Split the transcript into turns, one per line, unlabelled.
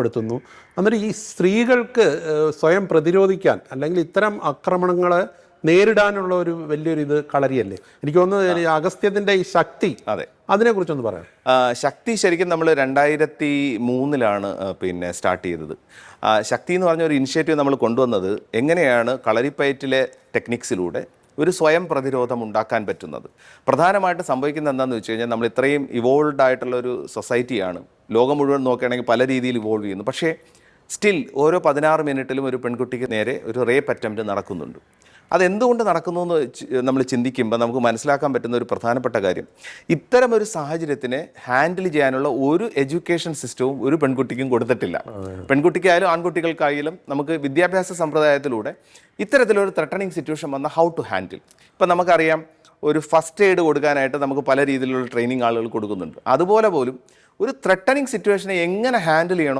കൊലപ്പെടുത്തുന്നു അന്നേരം ഈ സ്ത്രീകൾക്ക് സ്വയം പ്രതിരോധിക്കാൻ അല്ലെങ്കിൽ ഇത്തരം ആക്രമണങ്ങളെ നേരിടാനുള്ള ഒരു വലിയൊരു ഇത് കളരിയല്ലേ? എനിക്ക് തോന്നുന്നത് അഗസ്ത്യത്തിന്റെ ഈ ശക്തി
അതെ.
അതിനെക്കുറിച്ചൊന്ന് പറയാം
ശക്തി ശരിക്കും നമ്മൾ രണ്ടായിരത്തി മൂന്നിലാണ് പിന്നെ സ്റ്റാർട്ട് ചെയ്തത്. ശക്തി എന്ന് പറഞ്ഞ ഒരു ഇനിഷ്യേറ്റീവ് നമ്മൾ കൊണ്ടുവന്നത് എങ്ങനെയാണ് കളരിപ്പയറ്റിലെ ടെക്നിക്സിലൂടെ ഒരു സ്വയം പ്രതിരോധം ഉണ്ടാക്കാൻ പറ്റുന്നത്? പ്രധാനമായിട്ട് സംഭവിക്കുന്നത് എന്താണെന്ന് വെച്ച് കഴിഞ്ഞാൽ നമ്മൾ ഇത്രയും ഇവോൾവ് ആയിട്ടുള്ള ഒരു സൊസൈറ്റിയാണ് ലോകം മുഴുവൻ നോക്കുകയാണെങ്കിൽ പല രീതിയിൽ ഇവോൾവ് ചെയ്യുന്നു. പക്ഷേ സ്റ്റിൽ ഓരോ പതിനാറ് മിനിറ്റിലും ഒരു പെൺകുട്ടിക്ക് നേരെ ഒരു റേപ്പ് അറ്റംപ്റ്റ് നടക്കുന്നുണ്ട്. അതെന്തുകൊണ്ട് നടക്കുന്നു എന്ന് നമ്മൾ ചിന്തിക്കുമ്പോൾ നമുക്ക് മനസ്സിലാക്കാൻ പറ്റുന്ന ഒരു പ്രധാനപ്പെട്ട കാര്യം ഇത്തരം ഒരു സാഹചര്യത്തിനെ ഹാൻഡിൽ ചെയ്യാനുള്ള ഒരു എഡ്യൂക്കേഷൻ സിസ്റ്റവും ഒരു പെൺകുട്ടിക്കും കൊടുത്തിട്ടില്ല. പെൺകുട്ടിക്കായാലും ആൺകുട്ടികൾക്കായാലും നമുക്ക് വിദ്യാഭ്യാസ സമ്പ്രദായത്തിലൂടെ ഇത്തരത്തിലൊരു ത്രട്ടണിങ് സിറ്റുവേഷൻ വന്ന ഹൗ ടു ഹാൻഡിൽ ഇപ്പം നമുക്കറിയാം ഒരു ഫസ്റ്റ് എയ്ഡ് കൊടുക്കാനായിട്ട് നമുക്ക് പല രീതിയിലുള്ള ട്രെയിനിങ് ആളുകൾ കൊടുക്കുന്നുണ്ട്. അതുപോലെ പോലും ഒരു ത്രട്ടനിങ് സിറ്റുവേഷനെ എങ്ങനെ ഹാൻഡിൽ ചെയ്യണം?